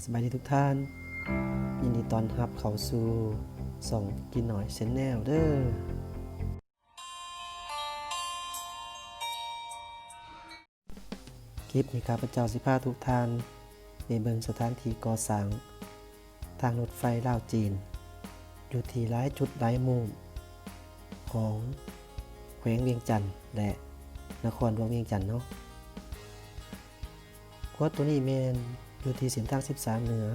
สบายดีทุกท่าน ยินดีต้อนรับเข้าสู่ส่องกินหน่อยเซนแนลเด้อคลิปนี้ข้าพเจ้าสิพาทุกท่านไปเบิงสถานที่ก่อสร้าง ทางรถไฟลาวจีน อยู่ที่หลายจุดหลายมุมของแขวงเวียงจันทน์และนครหลวงเวียงจันทน์เนาะขวดตัวนี้แมน อยู่ที่เส้นทาง13 เหนือ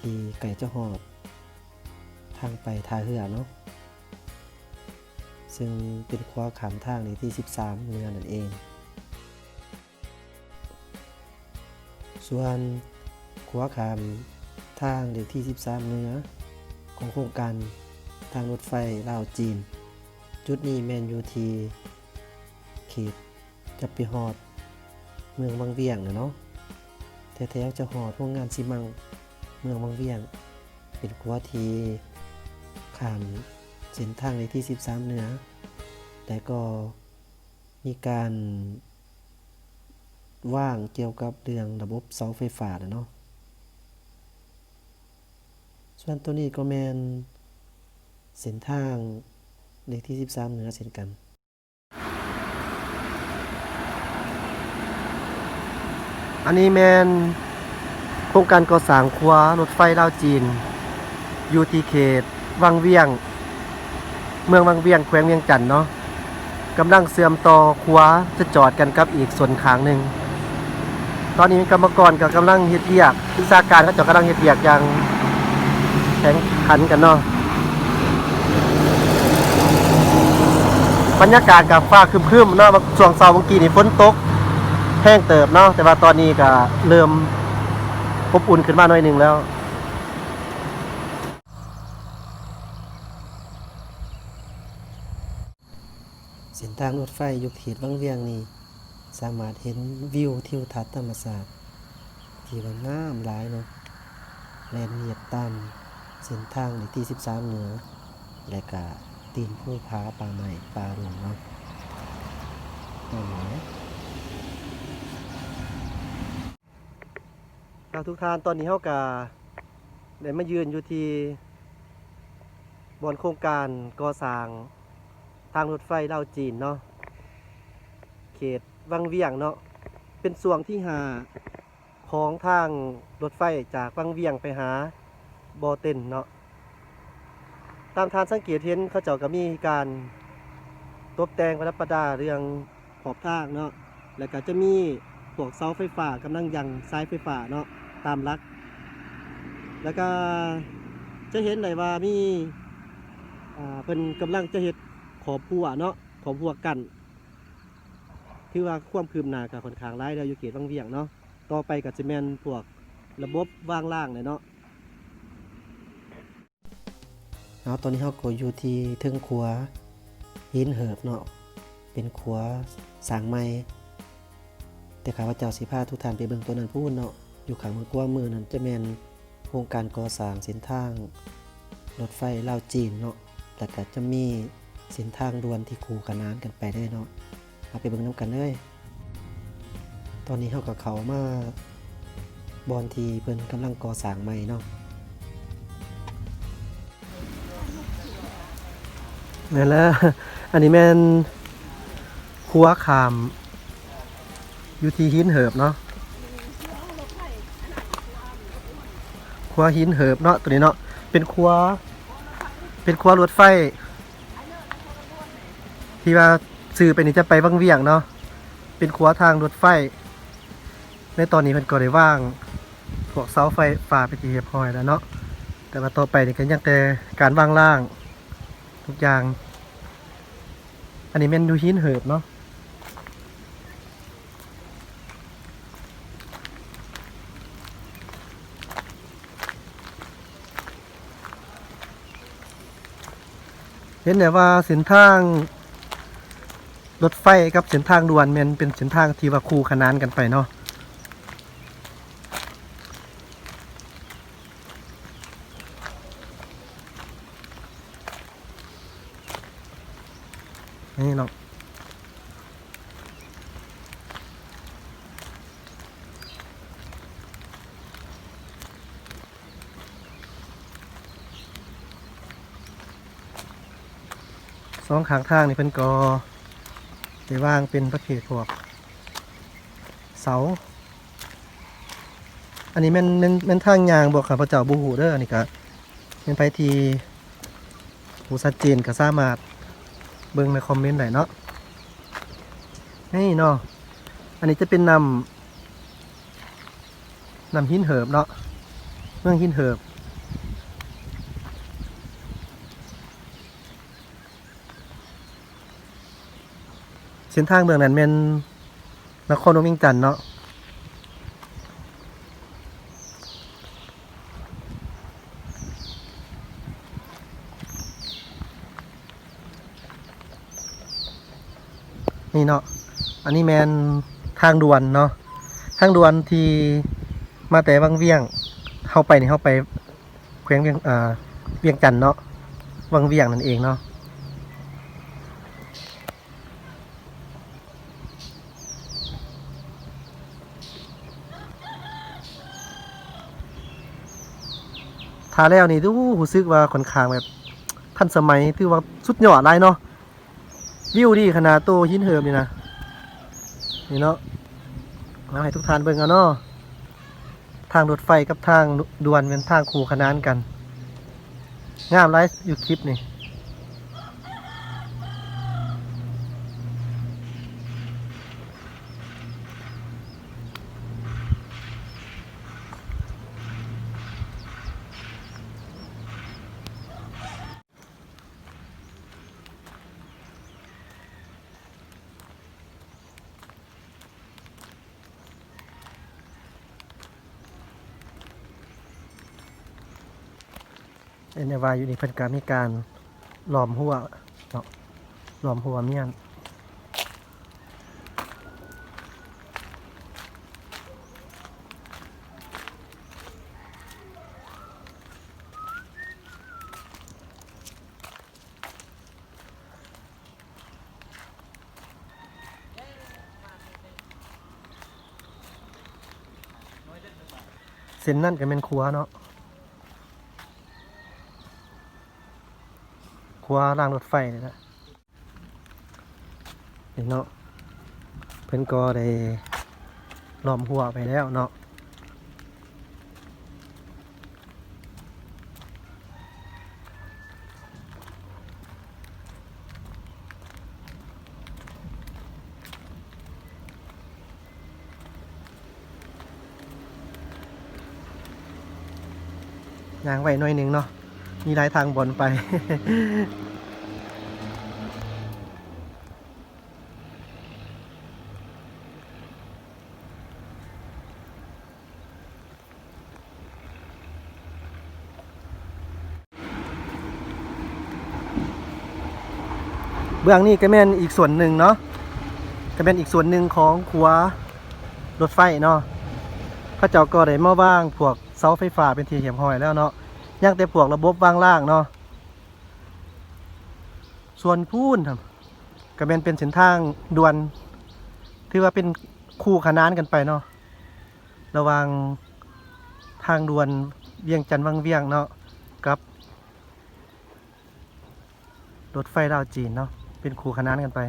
ที่ไก่เจ้าหอดทางไปทาเหือเนาะซึ่งเป็นขวาขามทางในที่ 13 เหนือนั่นเอง ส่วนขวาขามทางเด็กที่ 13 เหนือ ของโครงการทางรถไฟลาวจีน จุดนี้แมนยูทีเขตจับปีฮอด เมืองบางเวียงนะเนาะ แท้ๆจะหอดโรงงานซีมังเมืองบางเวียง เป็นกัวทีขามเส้นทางในที่ 13 เหนือ แต่ก็มีการว่างเกี่ยวกับเรื่องระบบเสาไฟฟ้านะเนาะ ส่วนตัวนี้ก็แมนเส้นทางเลขที่ 13 เหนือเช่นกัน อันนี้แมนโครงการก่อสร้างครัวรถไฟลาวจีนอยู่ที่เขตวังเวียง เมืองวังเวียงแขวงเวียงจันทน์เนาะกำลังเสื่อมต่อครัวจะจอดกันกับอีกส่วนขางหนึ่งตอนนี้กรรมกรก็กำลังเฮ็ดเวียกวิชาการก็จะกำลังเฮ็ดเวียกอย่างแข็งขันกันเนาะบรรยากาศกับฟ้าครึมๆเนาะช่วงเช้าเมื่อกี้นี่ฝนตก แห้งเติบเนาะแต่ว่าตอนนี้ก็เริ่มอบอุ่นขึ้นมาหน่อยหนึ่งแล้วเส้นทางรถไฟยู่เขตวังเวียงนี่สามารถเห็นวิวทิวทัศน์ธรรมศาสตร์ที่ว่างามหลายเนาะแลนเนียดตามเส้นทางในที่ 13 เหนือ และก็ตีนผู้ผาป่าใหม่ป่าหลวงเนาะ นั่นแหละครับทุกท่านตอนนี้เฮากะได้มายืนอยู่ที่บนโครงการก่อสร้างทางรถไฟลาวจีนเนาะเขตวังเวียงเนาะเป็นส่วงที่หาของทางรถไฟจากวังเวียงไปหาบอเต็นเนาะตามทานสังเกตเห็นเขาเจ้าก็มีการตกแต่งประดับประดาเรื่องขอบทางเนาะแล้วก็จะมี พวกเสาไฟฟ้ากำลังยังสายไฟฟ้าเนาะตามรัก แล้วก็จะเห็นได้ว่ามีอ่าเป็นกำลังจะเห็ดขอบพัวเนาะขอบพัวกันที่ว่าความคืบหน้ากับค่อนข้างร้ายแล้วอยู่เขตวังเวียงเนาะต่อไปกับจะแมนพวกระบบว่างล่างเลยเนาะเอาตอนนี้เราก็อยู่ที่ทึ่งครัวหินเหิบเนาะเป็นครัวสางใหม่ แต่ข้าพเจ้าสิพาทุกท่านไปเบิ่งตัวนั้นพูดเนาะอยู่ข้างมือกว้ามือนั้นจะแมนโครงการก่อสร้างเส้นทางรถไฟลาวจีนเนาะแล้วก็จะมีเส้นทางด่วนที่คู่ขนานกันไปได้เนาะเอาไปเบิ่งน้ำกันเลยตอนนี้เขากับเขามาบอนทีเพิ่นกำลังก่อสร้างใหม่เนาะนี่นแหละอันนี้แม่นคัวขาม อยู่ที่หินเหิบเนาะครัวหินเหิบเนาะตัวนี้เนาะเป็นครัว เป็นครัวรถไฟ ที่ว่าสื่อไปนี่จะไปวังเวียงเนาะเป็นครัวทางรถไฟ ในตอนนี้มันก็ได้ว่างพวกเสาไฟฟ้าไปที่เรียบร้อยแล้วเนาะแต่ว่าต่อไปนี่ก็ยังแต่การวางล่าง ทุกอย่าง อันนี้เป็นดูหินเหิบเนาะ ห็นแต่ว่าเส้นทางรถไฟกับเส้นทางด่วนมันเป็นเส้นทางที่ว่าคู่ขนานกันไปเนาะนี่เนาะ สองข้างทางนี่เพิ่นก็ได้วางเป็นประเภทพวก เสา อันนี้ม่นม่นม่นทางยางบอกข้าพเจ้าบ่ฮู้เด้ออันนี้ก็เป็นไปที่ผู้ชัดเจนก็สามารถเบิ่งในคอมเมนต์ได้เนาะนี่เนาะอันนี้จะเป็นนำนำหินเหิบเนาะเมืองหินเหิบ เส้นทางเมืองนั้นเป็นนครหลวงเวียงจันเนาะนี่เนาะ อันนี้แมนทางด่วนเนาะ ทางด่วนที่มาแต่วังเวียง เข้าไปนี่เข้าไปแขวงเวียงอ่าเวียงจันเนาะวังเวียงนั่นเองเนาะ ทาแล้วนี่ดูรู้สึกว่าค่อนข้างแบบทันสมัยถือว่าสุดยอดหลยเนาะวิวดีขนาดโตหินเหิมนี่นะนี่เนาะมาให้ทุกท่านเบิ่งกันเนาะทางรถไฟกับทางด่วนเป็นทางคู่ขนานกัน งามไรอยู่คลิปนี่ เอ็นวาอยู่นี่เพิ่นก็มีการหลอมหัวเนาะหลอมหัวเมียนเส้นนั่นก็เป็นครัวเนาะ ครัวรางรถไฟนี่นะนี่เนาะเพิ่นก็ได้ล้อมหัวไปแล้วเนาะยางไว้หน่อยหนึ่งเนาะ มีหลายทางบนไป เบื้องนี้ก็แม่นอีกส่วนหนึ่งเนาะก็เป็นอีกส่วนหนึ่งของขัวรถไฟเนาะพระเจ้าก็ได้มาว่างพวกเสาไฟฟ้าเป็นทีเหี่ยมห้อยแล้วเนาะ ยังแต่พวกระบบวางล่างเนาะส่วนพูนครับก็เป็นเป็นเส้นทางด่วนถือว่าเป็นคู่ขนานกันไปเนาะระว่างทางด่วนเวียงจันทน์วังเวียงเนาะกับรถไฟดาวจีนเนาะเป็นคู่ขนานกันไป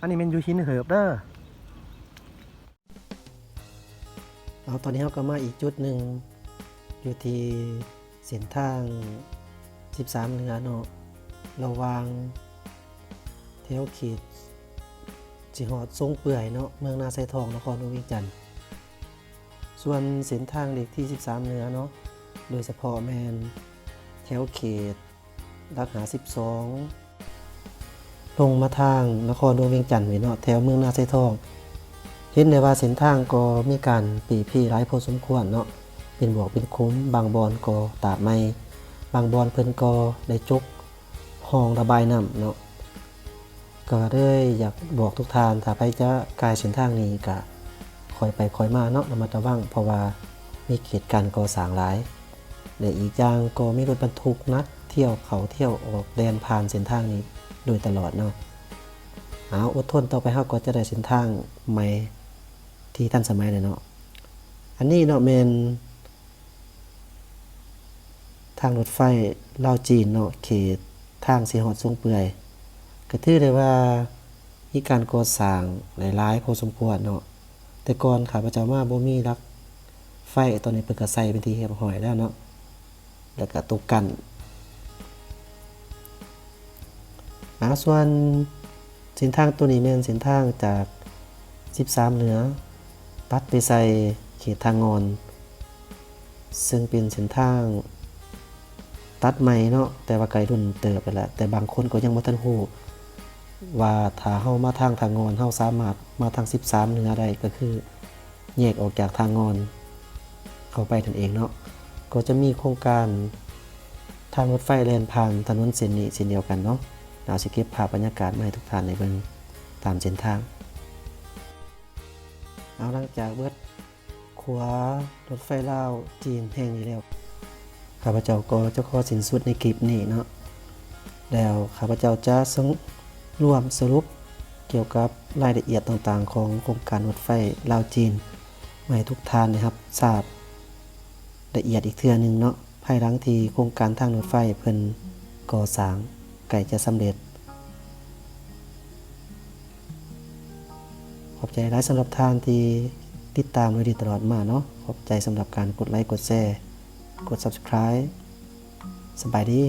อันนี้เป็นยูหินเหิบเด้อเอาตอนนี้เราก็มาอีกจุดหนึ่ง อยู่ที่เส้นทาง 13 เหนือเนาะระวางแถวเขตจิหอดทรงเปื่อยเนาะเมืองนาไซทองนครอุวิงจันทน์ส่วนเส้นทางเล็กที่ 13 เหนือเนาะโดยเฉพาะแมนแถวเขตรักหา 12 ลงมาทางนครหลวงเวียงจันทน์เนาะแถวเมืองนาไซทอง เห็นได้ว่าเส้นทางก็มีการปีพี่หลายพอสมควรเนาะ เป็นบวกเป็นคุ้ม บางบอนก็ตาดไม่บางบอนเพิ่นก็ได้จกห้องระบายน้ำเนาะก็เลยอยากบอกทุกทานถ้าไปจะกายเส้นทางนี้ก็คอยไปคอยมาเนาะระมัดระวังเพราะว่ามีเขตการก่อสร้างหลายและอีกอย่างก็มีรถบรรทุกนักเที่ยวเขาเที่ยวออกแดนผ่านเส้นทางนี้โดยตลอดเนาะเอาอดทนต่อไปเฮาก็จะได้เส้นทางใหม่ที่ทันสมัยเลยเนาะอันนี้เนาะแมนางรถไฟลาวจีนเนาะเขตทางสิฮอดทรงเปื่อยก็ถือได้ว่ามีการก่อสร้างหลายๆพอสมควรเนาะแต่ก่อนข้าพเจ้ามาบ่มีรักไฟตอนนี้เพิ่นก็ใสเป็นที่เรียบร้อยแล้วเนาะแล้วก็ตกกันอาส่วนเส้นทางตัวนี้แม่นเส้นทางจาก 13 เหนือ ตัดไปใส่เขตทางงอน ซึ่งเป็นเส้นทาง ตัดใหม่เนาะแต่ว่าไกลรุ่นเติบไปแล้วแต่บางคนก็ยังบ่ทันฮู้ว่าถ้าเฮามาทางทางงอนเฮาสามารถมาทาง 13เหนือได้ก็คือแยกออกจากทางงอนเข้าไปนั่นเองเนาะก็จะมีโครงการทางรถไฟแล่นผ่านถนนเส้นนี้เส้นเดียวกันเนาะเดี๋ยวสิเก็บภาพบรรยากาศมาให้ทุกท่านได้เบิ่งตามเส้นทาง เอาหลังจากเบิดขวารถไฟลาวจีนแห่งนี้แล้ว ข้าพเจ้าก็จะขอสินสุดในคลิปนี้เนาะแล้วข้าพเจ้าจะสรุปรวมสรุปเกี่ยวกับรายละเอียดต่างๆ ของโครงการรถไฟลาวจีนมาให้ทุกท่านนะครับทราบละเอียดอีกเทื่อหนึงเนาะภายหลังที่โครงการทางรถไฟเพิ่นก่อสร้างใกล้จะสำเร็จ ขอบใจหลายสำหรับท่านที่ติดตามโดยดีตลอดมาเนาะขอบใจสำหรับการกดไลค์กดแชร์ กด Subscribe สบายดี